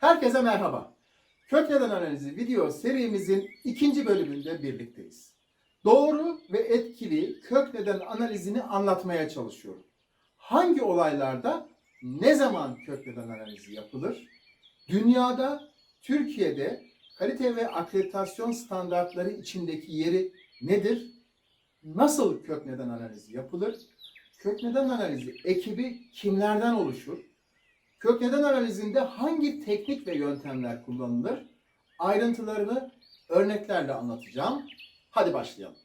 Herkese merhaba. Kök neden analizi video serimizin ikinci bölümünde birlikteyiz. Doğru ve etkili kök neden analizini anlatmaya çalışıyorum. Hangi olaylarda ne zaman kök neden analizi yapılır? Dünyada, Türkiye'de kalite ve akreditasyon standartları içindeki yeri nedir? Nasıl kök neden analizi yapılır? Kök neden analizi ekibi kimlerden oluşur? Kök neden analizinde hangi teknik ve yöntemler kullanılır? Ayrıntılarını örneklerle anlatacağım. Hadi başlayalım.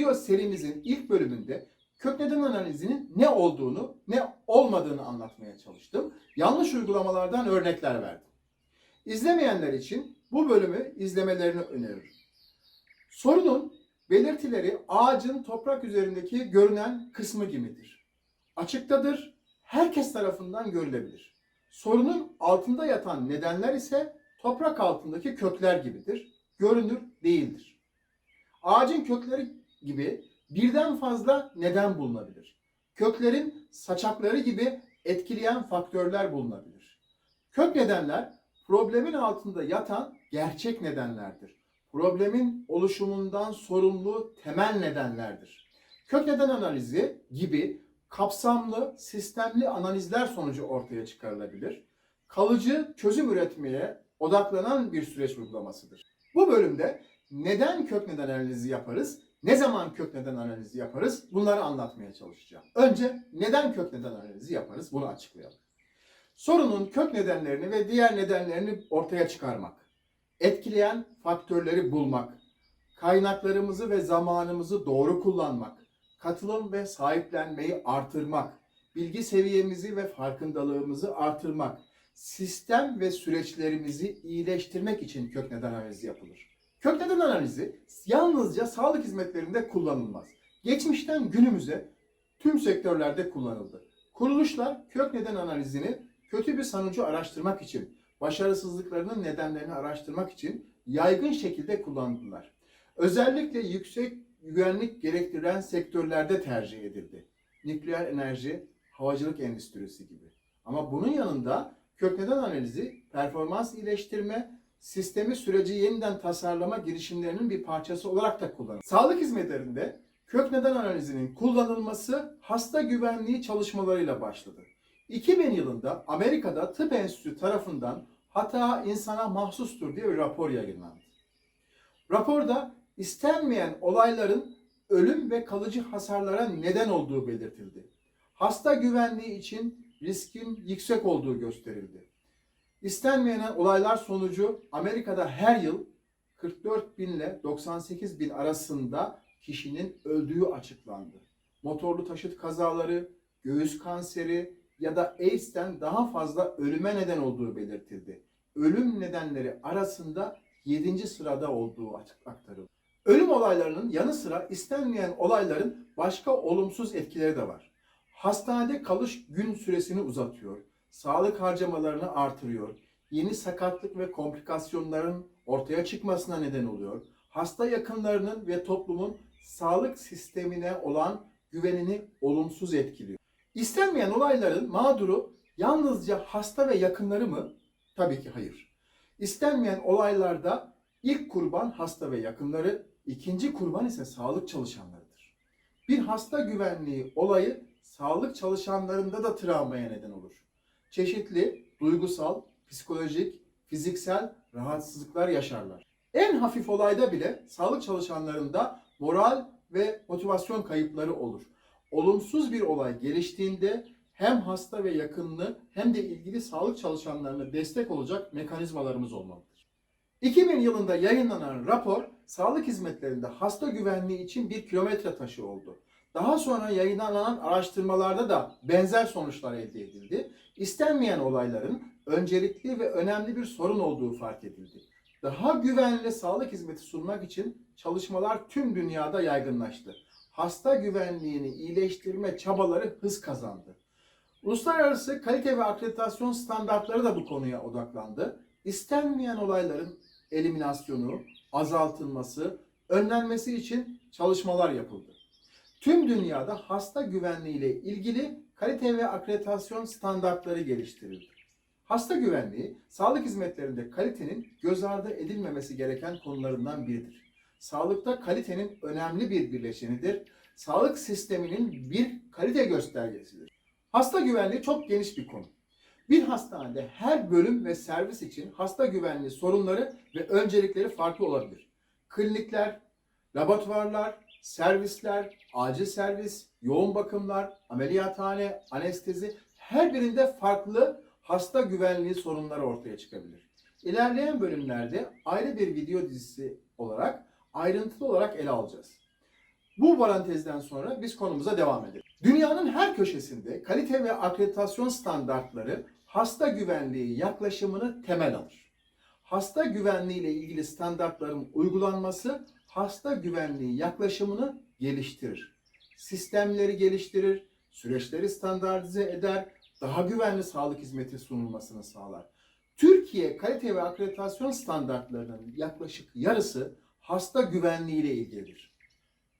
Video serimizin ilk bölümünde kök neden analizinin ne olduğunu, ne olmadığını anlatmaya çalıştım. Yanlış uygulamalardan örnekler verdim. İzlemeyenler için bu bölümü izlemelerini öneririm. Sorunun belirtileri ağacın toprak üzerindeki görünen kısmı gibidir. Açıktadır, herkes tarafından görülebilir. Sorunun altında yatan nedenler ise toprak altındaki kökler gibidir. Görünür değildir. Ağacın kökleri gibi birden fazla neden bulunabilir. Köklerin saçakları gibi etkileyen faktörler bulunabilir. Kök nedenler problemin altında yatan gerçek nedenlerdir. Problemin oluşumundan sorumlu temel nedenlerdir. Kök neden analizi gibi kapsamlı, sistemli analizler sonucu ortaya çıkarılabilir. Kalıcı çözüm üretmeye odaklanan bir süreç uygulamasıdır. Bu bölümde neden kök neden analizi yaparız? Ne zaman kök neden analizi yaparız? Bunları anlatmaya çalışacağım. Önce neden kök neden analizi yaparız? Bunu açıklayalım. Sorunun kök nedenlerini ve diğer nedenlerini ortaya çıkarmak. Etkileyen faktörleri bulmak. Kaynaklarımızı ve zamanımızı doğru kullanmak. Katılım ve sahiplenmeyi artırmak. Bilgi seviyemizi ve farkındalığımızı artırmak. Sistem ve süreçlerimizi iyileştirmek için kök neden analizi yapılır. Kök neden analizi yalnızca sağlık hizmetlerinde kullanılmaz. Geçmişten günümüze tüm sektörlerde kullanıldı. Kuruluşlar kök neden analizini kötü bir sonucu araştırmak için, başarısızlıklarının nedenlerini araştırmak için yaygın şekilde kullandılar. Özellikle yüksek güvenlik gerektiren sektörlerde tercih edildi. Nükleer enerji, havacılık endüstrisi gibi. Ama bunun yanında kök neden analizi performans iyileştirme, sistemi süreci yeniden tasarlama girişimlerinin bir parçası olarak da kullanılır. Sağlık hizmetlerinde kök neden analizinin kullanılması hasta güvenliği çalışmalarıyla başladı. 2000 yılında Amerika'da Tıp Enstitüsü tarafından hata insana mahsustur diye bir rapor yayınlandı. Raporda istenmeyen olayların ölüm ve kalıcı hasarlara neden olduğu belirtildi. Hasta güvenliği için riskin yüksek olduğu gösterildi. İstenmeyen olaylar sonucu Amerika'da her yıl 44 bin ile 98 bin arasında kişinin öldüğü açıklandı. Motorlu taşıt kazaları, göğüs kanseri ya da AIDS'ten daha fazla ölüme neden olduğu belirtildi. Ölüm nedenleri arasında 7. sırada olduğu aktarıldı. Ölüm olaylarının yanı sıra istenmeyen olayların başka olumsuz etkileri de var. Hastanede kalış gün süresini uzatıyor, sağlık harcamalarını artırıyor, yeni sakatlık ve komplikasyonların ortaya çıkmasına neden oluyor. Hasta yakınlarının ve toplumun sağlık sistemine olan güvenini olumsuz etkiliyor. İstenmeyen olayların mağduru yalnızca hasta ve yakınları mı? Tabii ki hayır. İstenmeyen olaylarda ilk kurban hasta ve yakınları, ikinci kurban ise sağlık çalışanlarıdır. Bir hasta güvenliği olayı sağlık çalışanlarında da travmaya neden olur. Çeşitli duygusal, psikolojik, fiziksel rahatsızlıklar yaşarlar. En hafif olayda bile sağlık çalışanlarında moral ve motivasyon kayıpları olur. Olumsuz bir olay geliştiğinde hem hasta ve yakınını hem de ilgili sağlık çalışanlarına destek olacak mekanizmalarımız olmalıdır. 2000 yılında yayınlanan rapor sağlık hizmetlerinde hasta güvenliği için bir kilometre taşı oldu. Daha sonra yayınlanan araştırmalarda da benzer sonuçlar elde edildi. İstenmeyen olayların öncelikli ve önemli bir sorun olduğu fark edildi. Daha güvenli sağlık hizmeti sunmak için çalışmalar tüm dünyada yaygınlaştı. hasta güvenliğini iyileştirme çabaları hız kazandı. Uluslararası kalite ve akreditasyon standartları da bu konuya odaklandı. İstenmeyen olayların eliminasyonu, azaltılması, önlenmesi için çalışmalar yapıldı. Tüm dünyada hasta güvenliği ile ilgili kalite ve akreditasyon standartları geliştirildi. Hasta güvenliği, sağlık hizmetlerinde kalitenin göz ardı edilmemesi gereken konularından biridir. Sağlıkta kalitenin önemli bir birleşenidir. Sağlık sisteminin bir kalite göstergesidir. Hasta güvenliği çok geniş bir konu. Bir hastanede her bölüm ve servis için hasta güvenliği sorunları ve öncelikleri farklı olabilir. Klinikler, laboratuvarlar, servisler, acil servis, yoğun bakımlar, ameliyathane, anestezi her birinde farklı hasta güvenliği sorunları ortaya çıkabilir. İlerleyen bölümlerde ayrı bir video dizisi olarak ayrıntılı olarak ele alacağız. Bu parantezden sonra biz konumuza devam edelim. Dünyanın her köşesinde kalite ve akreditasyon standartları hasta güvenliği yaklaşımını temel alır. Hasta güvenliği ile ilgili standartların uygulanması hasta güvenliği yaklaşımını geliştirir. Sistemleri geliştirir, süreçleri standartize eder, daha güvenli sağlık hizmeti sunulmasını sağlar. Türkiye kalite ve akreditasyon standartlarının yaklaşık yarısı hasta güvenliği ile ilgilidir.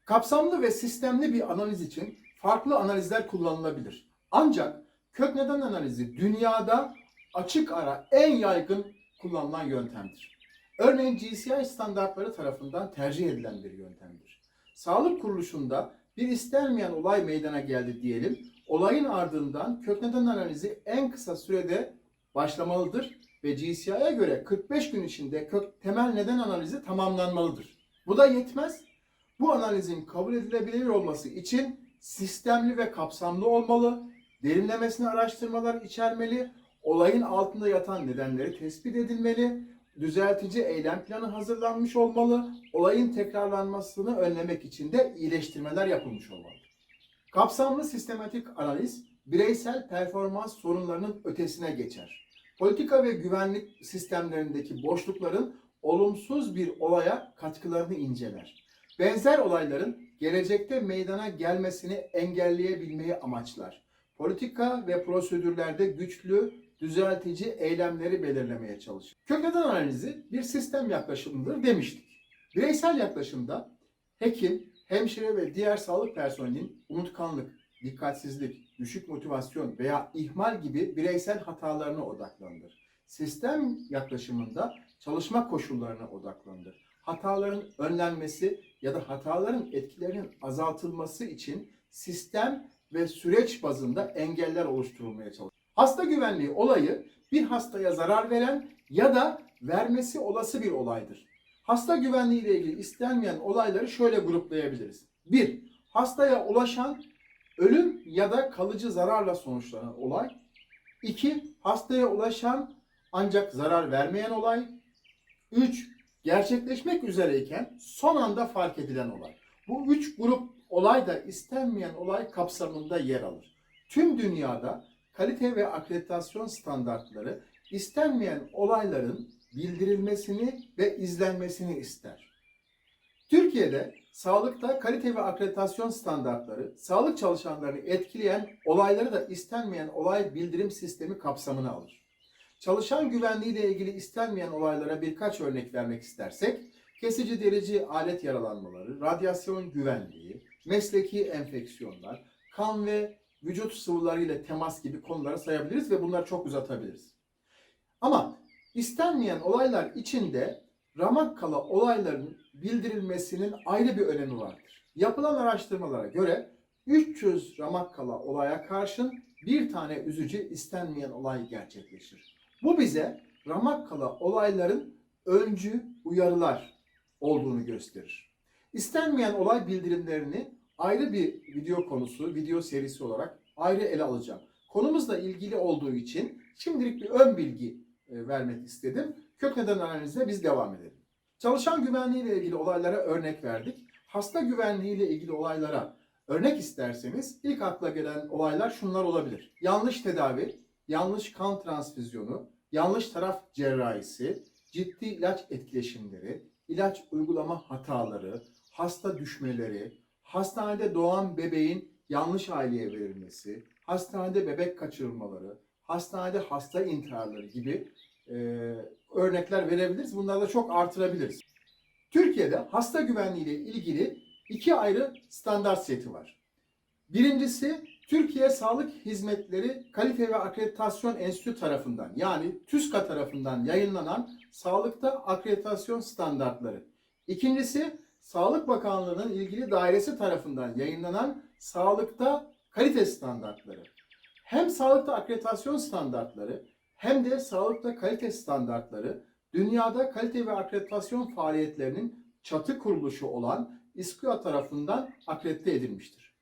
Kapsamlı ve sistemli bir analiz için farklı analizler kullanılabilir. Ancak kök neden analizi dünyada açık ara en yaygın kullanılan yöntemdir. Örneğin GCI standartları tarafından tercih edilen bir yöntemdir. Sağlık kuruluşunda bir istenmeyen olay meydana geldi diyelim. Olayın ardından kök neden analizi en kısa sürede başlamalıdır ve GCI'ye göre 45 gün içinde kök temel neden analizi tamamlanmalıdır. Bu da yetmez. Bu analizin kabul edilebilir olması için sistemli ve kapsamlı olmalı, derinlemesine araştırmalar içermeli, olayın altında yatan nedenleri tespit edilmeli, düzeltici eylem planı hazırlanmış olmalı, olayın tekrarlanmasını önlemek için de iyileştirmeler yapılmış olmalı. Kapsamlı sistematik analiz, bireysel performans sorunlarının ötesine geçer. Politika ve güvenlik sistemlerindeki boşlukların olumsuz bir olaya katkılarını inceler. Benzer olayların gelecekte meydana gelmesini engelleyebilmeyi amaçlar. Politika ve prosedürlerde güçlü, düzeltici eylemleri belirlemeye çalışır. Kök neden analizi bir sistem yaklaşımıdır demiştik. Bireysel yaklaşımda hekim, hemşire ve diğer sağlık personelinin unutkanlık, dikkatsizlik, düşük motivasyon veya ihmal gibi bireysel hatalarına odaklandır. Sistem yaklaşımında çalışma koşullarına odaklandır. Hataların önlenmesi ya da hataların etkilerinin azaltılması için sistem ve süreç bazında engeller oluşturulmaya çalışır. Hasta güvenliği olayı bir hastaya zarar veren ya da vermesi olası bir olaydır. Hasta güvenliği ile ilgili istenmeyen olayları şöyle gruplayabiliriz. 1. Hastaya ulaşan ölüm ya da kalıcı zararla sonuçlanan olay. 2. Hastaya ulaşan ancak zarar vermeyen olay. 3. Gerçekleşmek üzereyken son anda fark edilen olay. Bu üç grup olay da istenmeyen olay kapsamında yer alır. Tüm dünyada kalite ve akreditasyon standartları istenmeyen olayların bildirilmesini ve izlenmesini ister. Türkiye'de sağlıkta kalite ve akreditasyon standartları, sağlık çalışanlarını etkileyen olayları da istenmeyen olay bildirim sistemi kapsamına alır. Çalışan güvenliği ile ilgili istenmeyen olaylara birkaç örnek vermek istersek, kesici delici alet yaralanmaları, radyasyon güvenliği, mesleki enfeksiyonlar, kan ve vücut sıvıları ile temas gibi konuları sayabiliriz ve bunları çok uzatabiliriz. Ama istenmeyen olaylar içinde Ramakkala olaylarının bildirilmesinin ayrı bir önemi vardır. Yapılan araştırmalara göre 300 Ramakkala olaya karşın bir tane üzücü istenmeyen olay gerçekleşir. Bu bize Ramakkala olayların öncü uyarılar olduğunu gösterir. İstenmeyen olay bildirimlerini ayrı bir video konusu, video serisi olarak ayrı ele alacağım. Konumuzla ilgili olduğu için şimdilik bir ön bilgi e, vermek istedim. Kök neden analizine biz devam edelim. Çalışan güvenliği ile ilgili olaylara örnek verdik. Hasta güvenliği ile ilgili olaylara örnek isterseniz ilk akla gelen olaylar şunlar olabilir. Yanlış tedavi, yanlış kan transfüzyonu, yanlış taraf cerrahisi, ciddi ilaç etkileşimleri, ilaç uygulama hataları, hasta düşmeleri, hastanede doğan bebeğin yanlış aileye verilmesi, hastanede bebek kaçırılmaları, hastanede hasta intiharları gibi e, örnekler verebiliriz. Bunları da çok artırabiliriz. Türkiye'de hasta güvenliği ile ilgili iki ayrı standart seti var. Birincisi Türkiye Sağlık Hizmetleri Kalite ve Akreditasyon Enstitüsü tarafından yani TÜSKA tarafından yayınlanan sağlıkta akreditasyon standartları. İkincisi Sağlık Bakanlığı'nın ilgili dairesi tarafından yayınlanan sağlıkta kalite standartları. Hem sağlıkta akreditasyon standartları hem de sağlıkta kalite standartları dünyada kalite ve akreditasyon faaliyetlerinin çatı kuruluşu olan İSKUA tarafından akredite edilmiştir.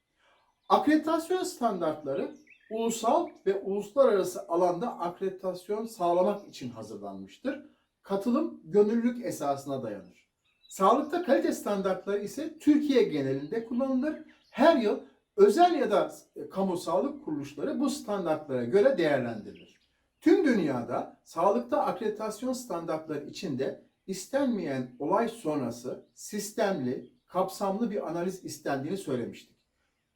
Akreditasyon standartları ulusal ve uluslararası alanda akreditasyon sağlamak için hazırlanmıştır. Katılım gönüllülük esasına dayanır. Sağlıkta kalite standartları ise Türkiye genelinde kullanılır. Her yıl özel ya da kamu sağlık kuruluşları bu standartlara göre değerlendirilir. Tüm dünyada sağlıkta akreditasyon standartları içinde istenmeyen olay sonrası sistemli, kapsamlı bir analiz istendiğini söylemiştik.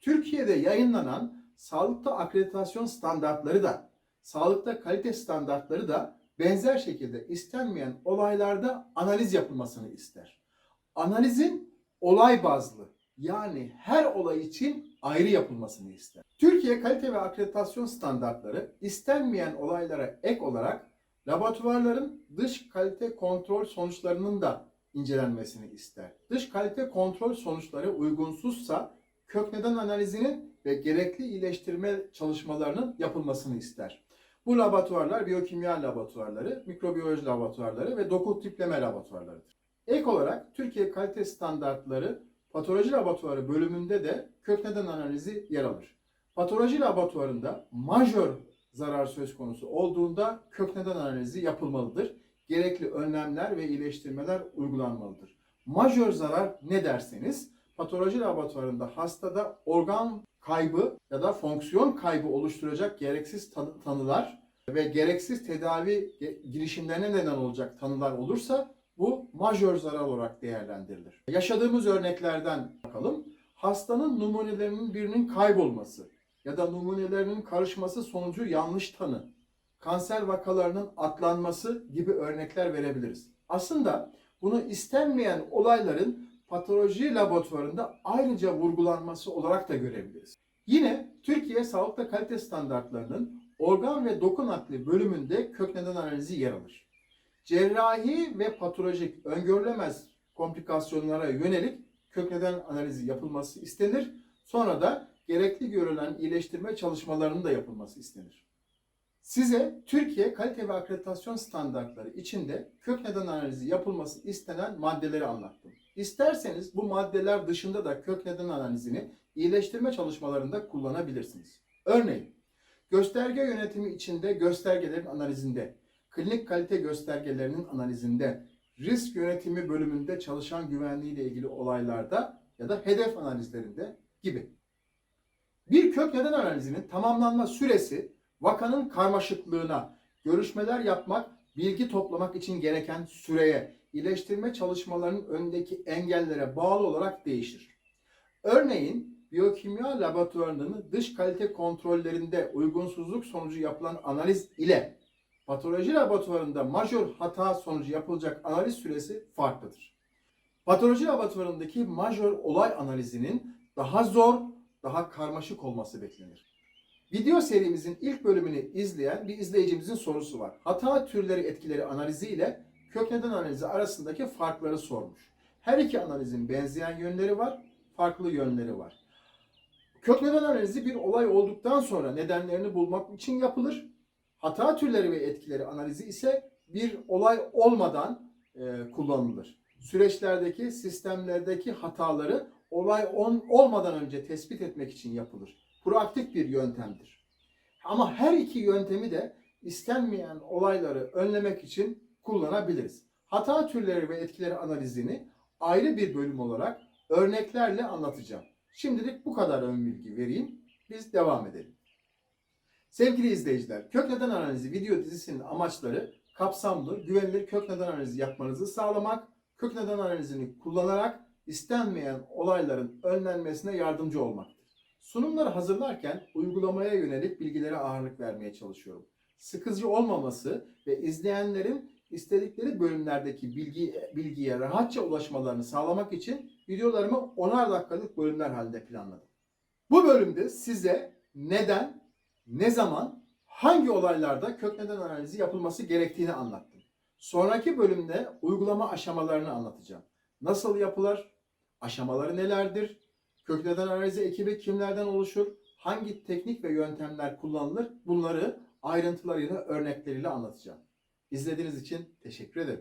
Türkiye'de yayınlanan sağlıkta akreditasyon standartları da, sağlıkta kalite standartları da benzer şekilde istenmeyen olaylarda analiz yapılmasını ister. Analizin olay bazlı yani her olay için ayrı yapılmasını ister. Türkiye kalite ve akreditasyon standartları istenmeyen olaylara ek olarak laboratuvarların dış kalite kontrol sonuçlarının da incelenmesini ister. Dış kalite kontrol sonuçları uygunsuzsa kök neden analizinin ve gerekli iyileştirme çalışmalarının yapılmasını ister. Bu laboratuvarlar biyokimya laboratuvarları, mikrobiyoloji laboratuvarları ve doku tipleme laboratuvarlarıdır. Ek olarak Türkiye kalite standartları patoloji laboratuvarı bölümünde de kök neden analizi yer alır. Patoloji laboratuvarında majör zarar söz konusu olduğunda kök neden analizi yapılmalıdır. Gerekli önlemler ve iyileştirmeler uygulanmalıdır. Majör zarar ne derseniz patoloji laboratuvarında hastada organ kaybı ya da fonksiyon kaybı oluşturacak gereksiz tanı- tanılar ve gereksiz tedavi girişimlerine neden olacak tanılar olursa bu majör zarar olarak değerlendirilir. Yaşadığımız örneklerden bakalım. Hastanın numunelerinin birinin kaybolması ya da numunelerinin karışması sonucu yanlış tanı, kanser vakalarının atlanması gibi örnekler verebiliriz. Aslında bunu istenmeyen olayların patoloji laboratuvarında ayrıca vurgulanması olarak da görebiliriz. Yine Türkiye Sağlıkta Kalite Standartlarının organ ve doku nakli bölümünde kök neden analizi yer alır. Cerrahi ve patolojik öngörülemez komplikasyonlara yönelik kök neden analizi yapılması istenir. Sonra da gerekli görülen iyileştirme çalışmalarının da yapılması istenir. Size Türkiye kalite ve akreditasyon standartları içinde kök neden analizi yapılması istenen maddeleri anlattım. İsterseniz bu maddeler dışında da kök neden analizini iyileştirme çalışmalarında kullanabilirsiniz. Örneğin gösterge yönetimi içinde göstergelerin analizinde, klinik kalite göstergelerinin analizinde, risk yönetimi bölümünde çalışan güvenliği ile ilgili olaylarda ya da hedef analizlerinde gibi. Bir kök neden analizinin tamamlanma süresi vakanın karmaşıklığına, görüşmeler yapmak, bilgi toplamak için gereken süreye, iyileştirme çalışmalarının önündeki engellere bağlı olarak değişir. Örneğin biyokimya laboratuvarının dış kalite kontrollerinde uygunsuzluk sonucu yapılan analiz ile patoloji laboratuvarında majör hata sonucu yapılacak analiz süresi farklıdır. Patoloji laboratuvarındaki majör olay analizinin daha zor, daha karmaşık olması beklenir. Video serimizin ilk bölümünü izleyen bir izleyicimizin sorusu var. Hata türleri etkileri analizi ile kök neden analizi arasındaki farkları sormuş. Her iki analizin benzeyen yönleri var, farklı yönleri var. Kök neden analizi bir olay olduktan sonra nedenlerini bulmak için yapılır. Hata türleri ve etkileri analizi ise bir olay olmadan e, kullanılır. Süreçlerdeki, sistemlerdeki hataları olay on, olmadan önce tespit etmek için yapılır. Proaktif bir yöntemdir. Ama her iki yöntemi de istenmeyen olayları önlemek için kullanabiliriz. Hata türleri ve etkileri analizini ayrı bir bölüm olarak örneklerle anlatacağım. Şimdilik bu kadar ön bilgi vereyim. Biz devam edelim. Sevgili izleyiciler, kök neden analizi video dizisinin amaçları kapsamlı, güvenilir kök neden analizi yapmanızı sağlamak, kök neden analizini kullanarak istenmeyen olayların önlenmesine yardımcı olmaktır. Sunumları hazırlarken uygulamaya yönelik bilgilere ağırlık vermeye çalışıyorum. Sıkıcı olmaması ve izleyenlerin istedikleri bölümlerdeki bilgi, bilgiye rahatça ulaşmalarını sağlamak için videolarımı 10'ar dakikalık bölümler halinde planladım. Bu bölümde size neden, ne zaman, hangi olaylarda kök neden analizi yapılması gerektiğini anlattım. Sonraki bölümde uygulama aşamalarını anlatacağım. Nasıl yapılır, aşamaları nelerdir, kök neden analizi ekibi kimlerden oluşur, hangi teknik ve yöntemler kullanılır bunları ayrıntılarıyla, örnekleriyle anlatacağım. İzlediğiniz için teşekkür ederim.